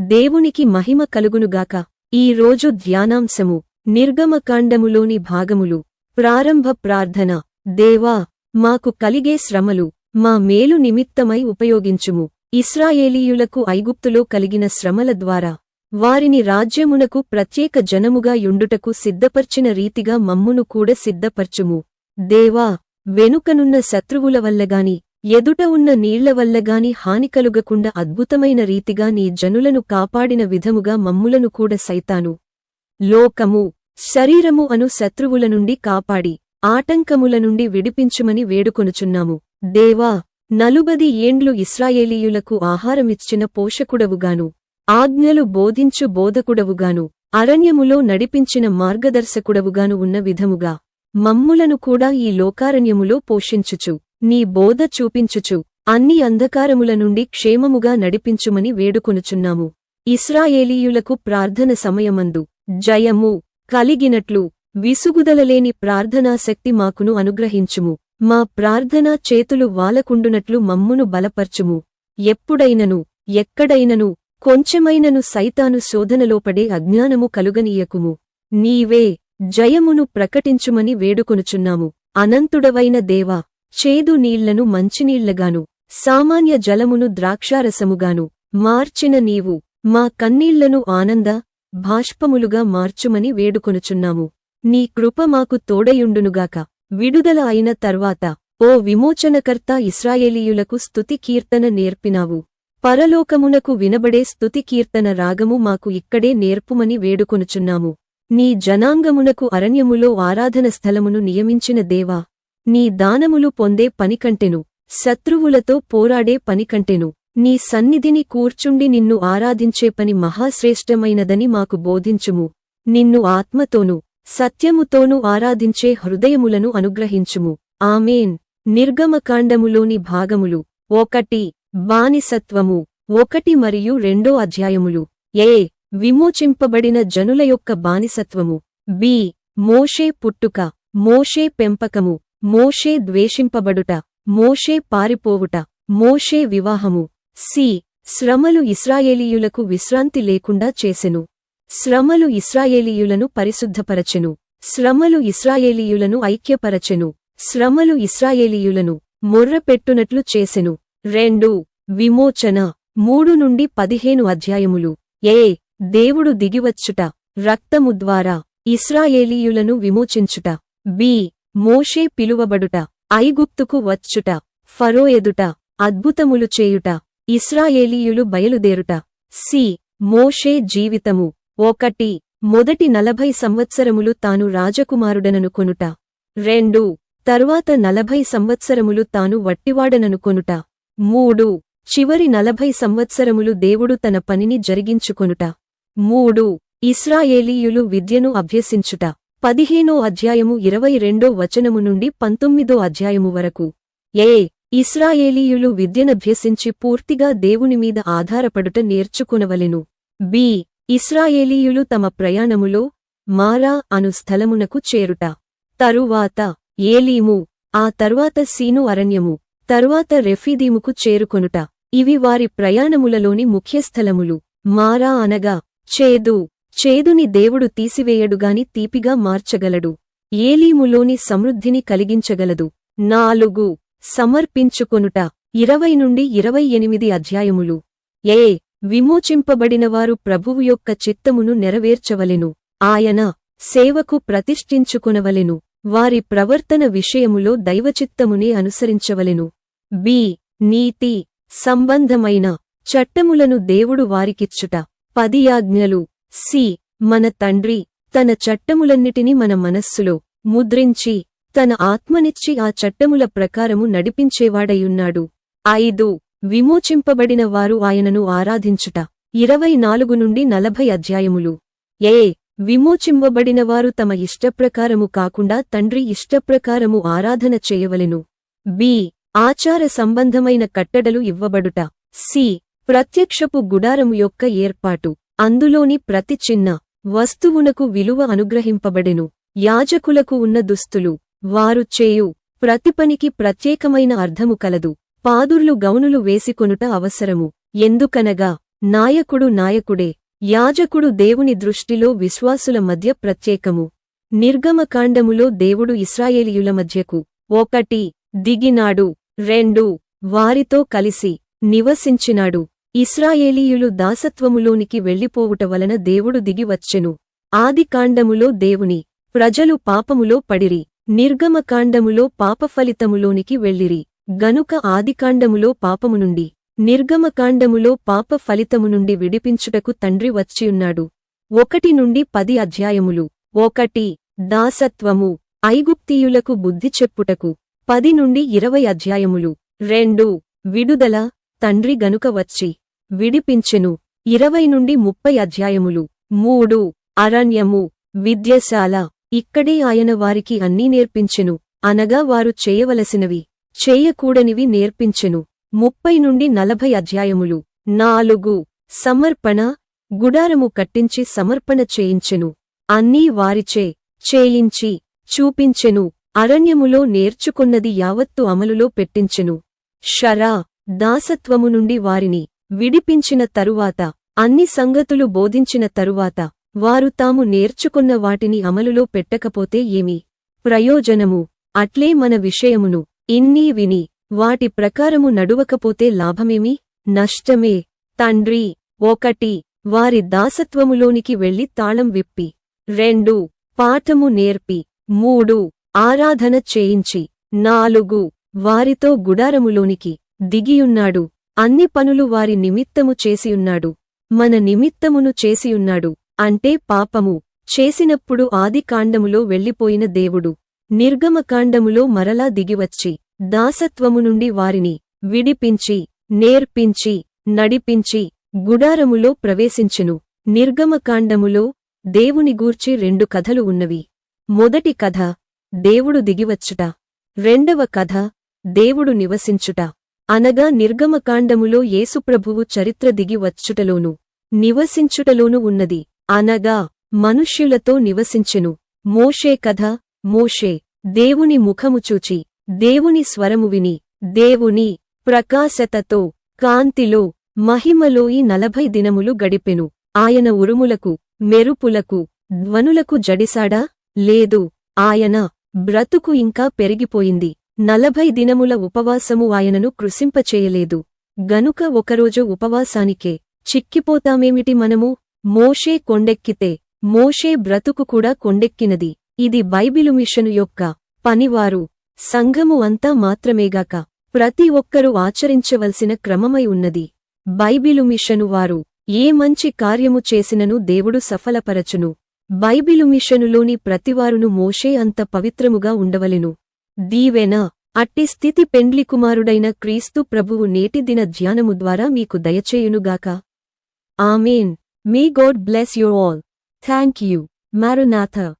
దేవునికి మహిమ కలుగునుగాక. ఈ రోజు ధ్యానాంశము నిర్గమకాండములోని భాగములు. ప్రారంభ ప్రార్థన. దేవా మాకు కలిగే శ్రమలు మా మేలు నిమిత్తమై ఉపయోగించుము. ఇస్రాయేలీయులకు ఐగుప్తులో కలిగిన శ్రమల ద్వారా. వారిని రాజ్యమునకు ప్రత్యేక జనముగా యుండుటకు సిద్ధపర్చిన రీతిగా మమ్మును కూడా సిద్ధపర్చుము. దేవా వెనుకనున్న శత్రువుల వల్లగాని ఎదుట ఉన్న నీళ్ళ వల్లగాని హాని కలుగకుండా అద్భుతమైన రీతిగా నీ జనులను కాపాడిన విధముగా మమ్ములను కూడా సైతాను. లోకము శరీరము అను శత్రువుల నుండి కాపాడి ఆటంకముల నుండి విడిపించుమని వేడుకొనుచున్నాము. దేవా నలుబది ఏండ్లు ఇస్రాయేలీయులకు ఆహారమిచ్చిన పోషకుడవుగాను ఆజ్ఞలు బోధించు బోధకుడవుగాను అరణ్యములో నడిపించిన మార్గదర్శకుడవుగాను ఉన్న విధముగా మమ్ములను కూడా ఈ లోకారణ్యములో పోషించుచు. నీ బోధ చూపించుచు. అన్ని అంధకారముల నుండి క్షేమముగా నడిపించుమని వేడుకొనుచున్నాము. ఇస్రాయేలీయులకు ప్రార్థన సమయమందు. జయము కలిగినట్లు విసుగుదలలేని ప్రార్థనాశక్తి మాకును అనుగ్రహించుము. మా ప్రార్థనా చేతులు వాలకుండునట్లు మమ్మును బలపర్చుము. ఎప్పుడైనను ఎక్కడైనను కొంచెమైనను సైతాను శోధనలోపడే అజ్ఞానము కలుగనీయకుము. నీవే జయమును ప్రకటించుమని వేడుకొనుచున్నాము. అనంతుడవైన దేవా చేదు నీళ్ళను మంచినీళ్ళగాను సామాన్య జలమును ద్రాక్షారసముగాను మార్చిన నీవు మా కన్నీళ్ళను ఆనంద భాష్పములుగా మార్చుమని వేడుకొనుచున్నాము. నీ కృప మాకు తోడయుండునుగాక. విడుదల అయిన తర్వాత ఓ విమోచనకర్త ఇస్రాయేలీయులకు స్తుతి కీర్తన నేర్పినావు. పరలోకమునకు వినబడే స్తుతి కీర్తన రాగము మాకు ఇక్కడే నేర్పుమని వేడుకొనుచున్నాము. నీ జనాంగమునకు అరణ్యములో ఆరాధన స్థలమును నియమించిన దేవా నీ దానములు పొందే పనికంటెను శత్రువులతో పోరాడే పనికంటెను నీ సన్నిధిని కూర్చుండి నిన్ను ఆరాధించే పని మహాశ్రేష్టమైనదని మాకు బోధించుము. నిన్ను ఆత్మతోనూ సత్యముతోనూ ఆరాధించే హృదయములను అనుగ్రహించుము. ఆమెన్. నిర్గమకాండములోని భాగములు ఒకటి బానిసత్వము ఒకటి మరియు రెండో అధ్యాయములు. ఏ విమోచింపబడిన జనుల యొక్క బానిసత్వము. బి మోషే పుట్టుక మోషే పెంపకము. మోషే ద్వేషింపబడుట మోషే పారిపోవుట మోషే వివాహము. సి. శ్రమలు ఇస్రాయేలీయులకు విశ్రాంతి లేకుండా చేసెను. శ్రమలు ఇస్రాయేలీయులను పరిశుద్ధపరచెను. శ్రమలు ఇస్రాయేలీయులను ఐక్యపరచెను. శ్రమలు ఇస్రాయేలీయులను మొర్రపెట్టునట్లు చేసెను. రెండు. విమోచన. మూడు నుండి పదిహేను అధ్యాయములు. ఏ. దేవుడు దిగివచ్చుట రక్తము ద్వారా ఇస్రాయేలీయులను విమోచించుట. బి. మోషే పిలువబడుట ఐగుప్తుకు వచ్చుట ఫరో ఎదుట అద్భుతములు చేయుట ఇస్రాయేలీయులు బయలుదేరుట. సి. మోషే జీవితము. ఒకటి మొదటి నలభై సంవత్సరములు తాను రాజకుమారుడననుకొనుట రెండు తరువాత నలభై సంవత్సరములు తాను వట్టివాడననుకొనుట మూడు చివరి నలభై సంవత్సరములు దేవుడు తన పనిని జరిగించుకొనుట. మూడు ఇస్రాయేలీయులు విద్యను అభ్యసించుట. పదిహేనో అధ్యాయము ఇరవై రెండో వచనము నుండి పంతొమ్మిదో అధ్యాయము వరకు. ఏ ఇస్రాయేలీయులు విద్యనభ్యసించి పూర్తిగా దేవుని మీద ఆధారపడుట నేర్చుకునవలెను. బి ఇస్రాయేలీయులు తమ ప్రయాణములో మారా అను స్థలమునకు చేరుట. తరువాత ఏలీము ఆ తరువాత సీను అరణ్యము తరువాత రెఫీదీముకు చేరుకొనుట. ఇవి వారి ప్రయాణములలోని ముఖ్యస్థలములు. మారా అనగా చేదు. చేదుని దేవుడు తీసివేయడుగాని తీపిగా మార్చగలడు. ఏలీములోని సమృద్ధిని కలిగించగలదు. నాలుగు. సమర్పించుకొనుట. ఇరవై నుండి ఇరవై ఎనిమిది అధ్యాయములు. ఏ. విమోచింపబడినవారు ప్రభువు యొక్క చిత్తమును నెరవేర్చవలెను. ఆయన సేవకు ప్రతిష్ఠించుకునవలెను. వారి ప్రవర్తన విషయములో దైవచిత్తమునే అనుసరించవలెను. బి. నీతి. సంబంధమైన చట్టములను దేవుడు వారికిచ్చుట. పదియాజ్ఞలు సి. మన తండ్రి తన చట్టములన్నిటినీ మన మనస్సులో ముద్రించి తన ఆత్మనిచ్చి ఆ చట్టముల ప్రకారము నడిపించేవాడయున్నాడు ఐదు. విమోచింపబడిన వారు ఆయనను ఆరాధించుట. ఇరవై నాలుగు నుండి నలభై అధ్యాయములు. ఏ. విమోచింపబడినవారు తమ ఇష్టప్రకారము కాకుండా తండ్రి ఇష్టప్రకారము ఆరాధన చేయవలెను. బి. ఆచార సంబంధమైన కట్టడలు ఇవ్వబడుట. సి. ప్రత్యక్షపు గుడారము యొక్క ఏర్పాటు. అందులోని ప్రతి చిన్న వస్తువునకు విలువ అనుగ్రహింపబడెను. యాజకులకు ఉన్న దుస్తులు వారు చేయు ప్రతి పనికి ప్రత్యేకమైన అర్థము కలదు. పాదుర్లు గౌనులు వేసికొనుట అవసరము. ఎందుకనగా నాయకుడు నాయకుడే యాజకుడు దేవుని దృష్టిలో విశ్వాసుల మధ్య ప్రత్యేకము. నిర్గమకాండములో దేవుడు ఇస్రాయేలీయుల మధ్యకు ఒకటి దిగినాడు. రెండు వారితో కలిసి నివసించినాడు. ఇస్రాయేలీయులు దాసత్వములోనికి వెళ్ళిపోవుట వలన దేవుడు దిగివచ్చెను ఆదికాండములో దేవుని ప్రజలు పాపములో పడిరి. నిర్గమకాండములో పాపఫలితములోనికి వెళ్ళిరి. గనుక ఆదికాండములో పాపము నుండి నిర్గమకాండములో పాప ఫలితము నుండి విడిపించుటకు తండ్రి వచ్చియున్నాడు. ఒకటి నుండి పది అధ్యాయములు. ఒకటి దాసత్వము ఐగుప్తీయులకు బుద్ధి చెప్పుటకు. పది నుండి ఇరవై అధ్యాయములు. రెండు విడుదల తండ్రి గనుక వచ్చి విడిపించెను. ఇరవై నుండి ముప్పై అధ్యాయములు. మూడు. అరణ్యము. విద్యశాల. ఇక్కడే ఆయన వారికి అన్నీ నేర్పించెను. అనగా వారు చేయవలసినవి. చేయకూడనివి నేర్పించెను. ముప్పై నుండి నలభై అధ్యాయములు. నాలుగు. సమర్పణ. గుడారము కట్టించి సమర్పణ చేయించెను. అన్నీ వారిచే. చేయించి. చూపించెను. అరణ్యములో నేర్చుకున్నది యావత్తు అమలులో పెట్టించెను. షరా. దాసత్వము నుండి వారిని విడిపించిన తరువాత అన్ని సంగతులు బోధించిన తరువాత వారు తాము నేర్చుకున్న వాటిని అమలులో పెట్టకపోతే ఏమి? ప్రయోజనము. అట్లే మన విషయమును ఇన్నీ విని వాటి ప్రకారము నడువకపోతే లాభమేమి? నష్టమే. తండ్రి ఒకటి వారి దాసత్వములోనికి వెళ్ళి తాళం విప్పి. రెండు పాఠము నేర్పి. మూడు ఆరాధన చేయించి. నాలుగు వారితో గుడారములోనికి దిగియున్నాడు. అన్ని పనులు వారి నిమిత్తము చేసియున్నాడు. మన నిమిత్తమును చేసియున్నాడు. అంటే పాపము. చేసినప్పుడు ఆదికాండములో వెళ్ళిపోయిన దేవుడు. నిర్గమకాండములో మరలా దిగివచ్చి దాసత్వము నుండి వారిని విడిపించి నేర్పించి నడిపించి గుడారములో ప్రవేశించెను. నిర్గమకాండములో దేవుని గూర్చి రెండు కథలు ఉన్నవి. మొదటి కథ దేవుడు దిగివచ్చుట. రెండవ కథ దేవుడు నివసించుట. అనగా నిర్గమకాండములో యేసుప్రభువు చరిత్ర దిగివచ్చుటలోను నివసించుటలోను ఉన్నది. అనగా మనుష్యులతో నివసించెను. మోషే కథ మోషే దేవుని ముఖము చూచి దేవుని స్వరము విని దేవుని ప్రకాశతతో కాంతిలో మహిమలో ఈ నలభై దినములు గడిపెను. ఆయన ఉరుములకు మెరుపులకు ధ్వనులకు జడిసాడా లేదు. ఆయన బ్రతుకు ఇంకా పెరిగిపోయింది. నలభై దినముల ఉపవాసము ఆయనను కృశింపచేయలేదు. గనుక ఒకరోజు ఉపవాసానికే చిక్కిపోతామేమిటి మనము? మోషే కొండెక్కితే మోషే బ్రతుకు కూడా కొండెక్కినది. ఇది బైబిలు మిషను యొక్క పనివారు. సంఘము అంతా మాత్రమేగాక ప్రతి ఒక్కరూ ఆచరించవలసిన క్రమమై ఉన్నది. బైబిలు మిషను వారు ఏ మంచి కార్యము చేసినను దేవుడు సఫలపరచును. బైబిలు మిషనులోని ప్రతివారును మోషే అంత పవిత్రముగా ఉండవలెను. దీవెన. అట్టి స్థితి పెండ్లి కుమారుడైన క్రీస్తు ప్రభువు నేటి దిన ధ్యానము ద్వారా మీకు దయచేయునుగాక. Amen. May God bless you all. Thank you. మారునాథ.